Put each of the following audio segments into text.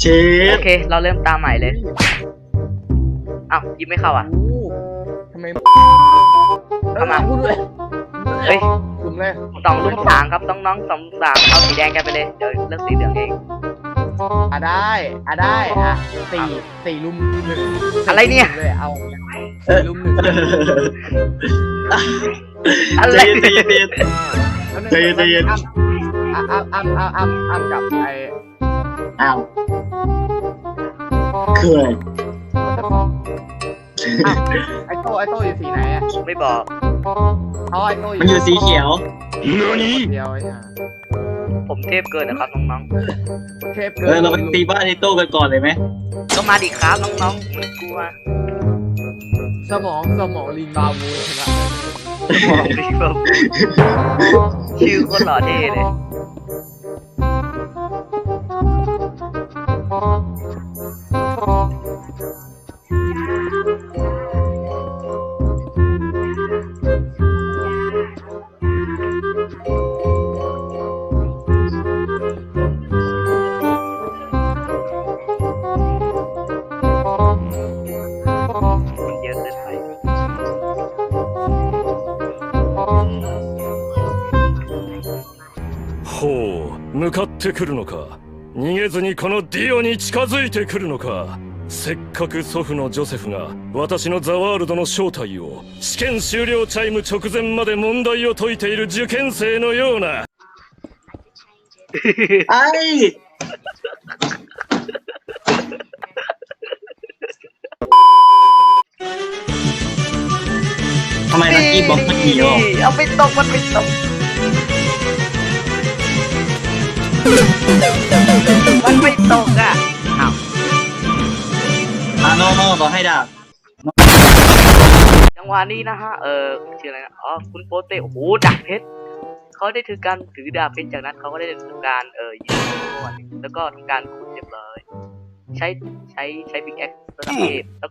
เชโอฟเค เราเริ่มตามใหม่เลยอ้าวยิงไม่เข้าอะโอ้ทำไมเข้ามา พูดเลยเฮ้ย กลุ่มเลยสองรุ่มสามครับน้องๆสองสามเอาสีแดงกันไปเลยเดี๋ยวเลือกสีเหลืองเอง อะได้อะได้อะสี่สี่ลุมหนึ่งอะไรเนี่ยเลยเอาสี่ลุมหนึ่งอะไรใจเย็นใจเย็นใจเย็น ใจเย็นใจเย็น อ้ำอ้ำอ้ำอ้ำอ้ำอ้ำกับไอ้อ้าว คืออะไรอ้าวไอ้โต้ไอ้โต้อยู่สีไหนอะไม่บอกอ๋อไอ้โต้อยู่มันอยู่สีเขียว เดียวไอ้ห่าผมเทพเกินนะครับน้องเทพเกิเออเราไปตีบ้านไอโต้กันก่อนเลยไหมๆก็มาดิครับน้องๆไม่กลัวสมองสมองลิงบาวูนชนะ บอกดิครับชื่อโคนหล่อเท่เลย ってくるのか逃げずにこのディオに近づいてくるのかせっかく祖父のジョセフが私のザワールドの正体を試験終了チャイム直前まで問題を解いている受験生のような ไอ้ทำไมลักกี้บ็อกมันมีอ่ะ เอาไปตกมันไปตก มันไม่ตกอะอ้าวอะโนโนต่อให้ดาบจังหวะนี้นะฮะ เออชื่ออะไรนะ อ๋อ คุณโปเต้ โอ้โหดาบเพชรเขาได้ถือการถือดาบเพชรจากนั้นเขาก็ได้ทำการ เออยิงก่อนแล้วก็ทำการขุดเรียบร้อย ใช้ ใช้ ใช้บิ๊กแอคระดับเทพแล้ว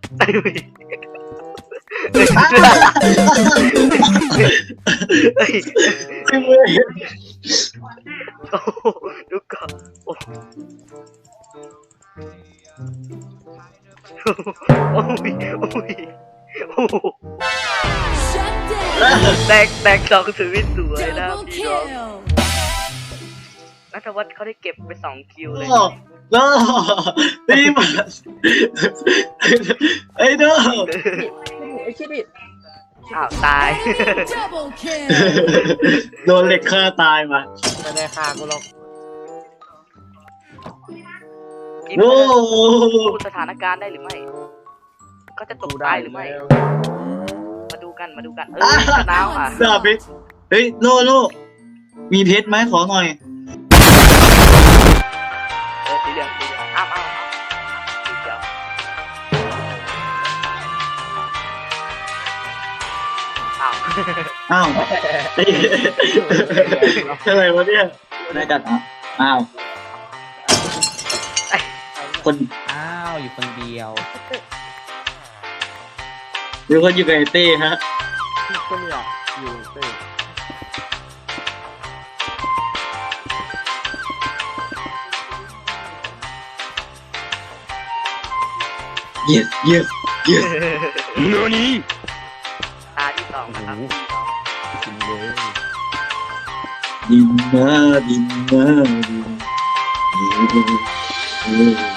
เอ้ยเฮ้ยโอ้ โอ้ยโอ้ยโอ้โห Shut down. แตกแตกสองถือวิสวยนะ Double พี่น้อง kill. นัทวัฒน์เขาได้เก็บไปสองคิวเลยโนโนนี่มันไอ้โนไอ้ชิบิอ้าวตาย Double kill. โดนเหล็กฆ่าตายมาไม่ได้ฆ่ากูหรอก กินโอ้พูดสถานการณ์ได้หรือไม่ ก็จะตกตายหรือไม่ มาดูกันมาดูกัน เออชนะอะดาบเพชรเฮ้ยโนโนมีเพชรไหมขอหน่อย เออสีเหลืองสีเหลืองอ้าวอ้าวอ้าวสีเขียวอ้าวอ้าวเอ้ยอะไรวะเนี่ยได้จัดอะอ้าว คนอ้าวอยู่คนเดียวหรือคนอยู่กับไอเต้ฮะก็เนี่ยอยู่เต้ yes yes yes 何ตาที่สองนะครับจริงเลยดินเนอร์ดินเนอร์ดินเอ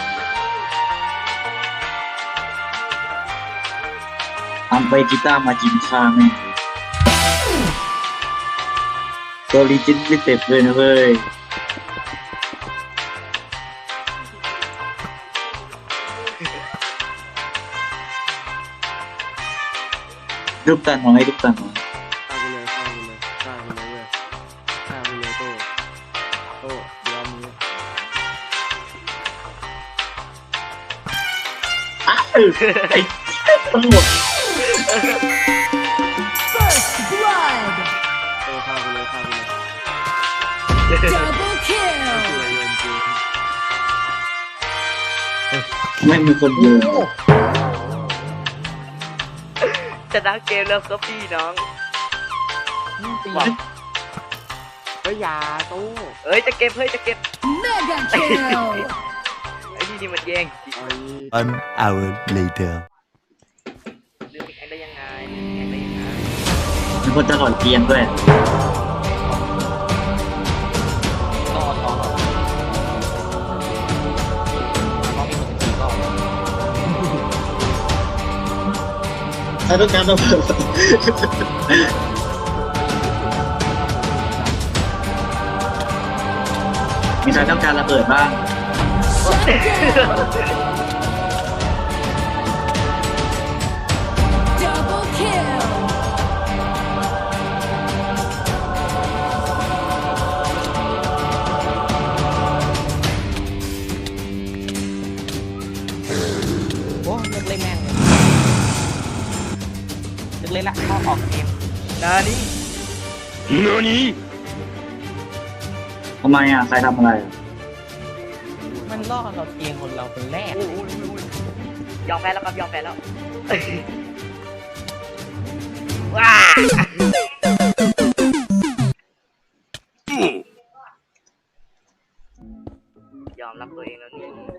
อทำไปกีตาร์มาจินข้าแม่ตัวลีจินไม่เต็บเลยนะเว้ยรูปตาน้อยรูปตาน้อยฆ่ากูเลยฆ่ากูเลยฆ่ากูเลยเว้ยฆ่ากูเลยโต้โต้เดี๋ยวมึงอ้าวไอ้ตำรวจ First blood. โต้ฆ่ากูเลยฆ่ากูเลย Double kill. กูเลยจริงไม่มีคนเดินชนะเกมแล้วครับพี่น้องตีว้าวเฮ้ยอยาโต้เอ้ยจะเก็บเฮ้ยจะเก็บ Mega kill. ไอ้ที่นี่มันแย่งจริง One hour later. มีคนตลอดเกียงด้วยก็ต่อต้องมีคนตีก่อนใครต้องการระเบิดมีใครต้องการระเบิดบ้าง นานี่ทำไมอะใครทำอะไรมันล่อเราเตียงคนเราคนแรกยอมแพ้แล้วครับยอมแพ้แล้วว้ายอมรับตัวเองแล้วนี่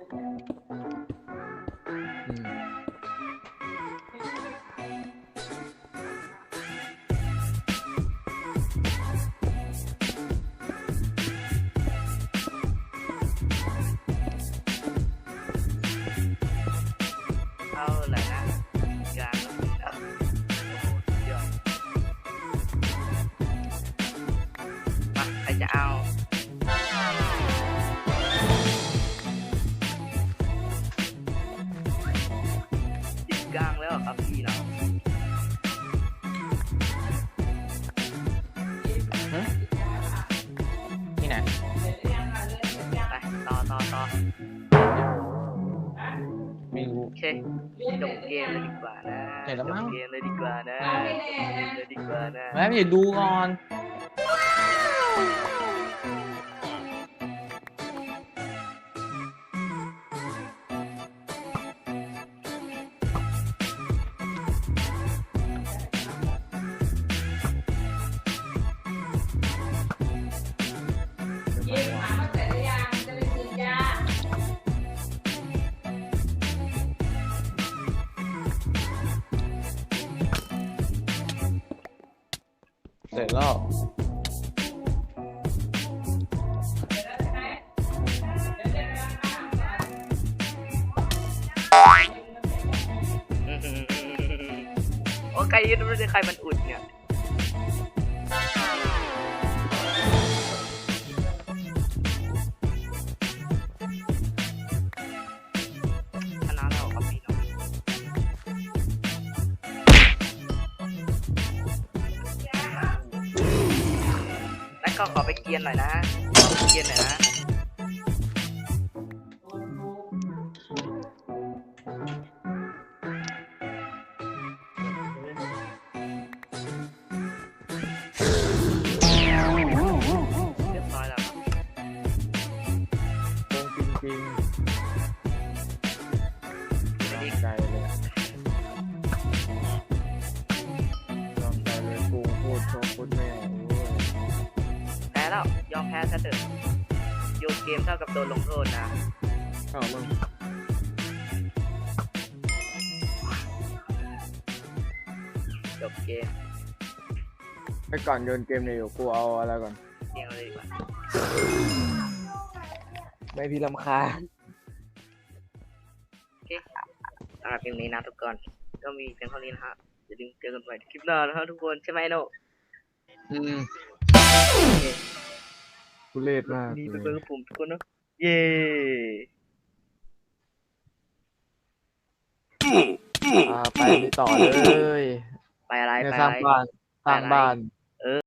กลางแล้วเหรอครับพี่เรานี่นะไปต่อต่อต่อไม่รู้ โอเคจบเกมเลยดีกว่านะเสร็จแล้วมั้ง จบเกมเลยดีกว่านะจบเกมเลยดีกว่านะ แม่ไม่ดูก่อน เสร็จแล้วอ๋อหือโอ้ใครยืนไม่ได้ใครมันอุดเนี่ย แล้วก็ขอไปเกียนหน่อยนะขอไปเกียนหน่อยนะ พ้แล้วยอมแพ้ซะเถอะโยนเกมเท่ากับโดนลงโทษนะเข้ามึงจบเกมให้ก่อนโยนเกมเนี่ยเดี๋ยวกูเอาอะไรก่อนเกมเลยดีกว่าไม่พี่ลำคาญโอเคสำหรับเกมนี้นะทุกคนก็มีเพียงเท่านี้นะฮะอย่าลืมเจอกันใหม่ในคลิปหน้านะฮะทุกคนใช่ไหมโนอืม โอเค ทุเรศมากนี่เลเป็นยเพื่อนกับผมทุกคนเนอะเย้อ่าไปนี่ต่อเลย ไปอะไร เนี่ยไปสร้างอะไร บ้านสร้างบ้าน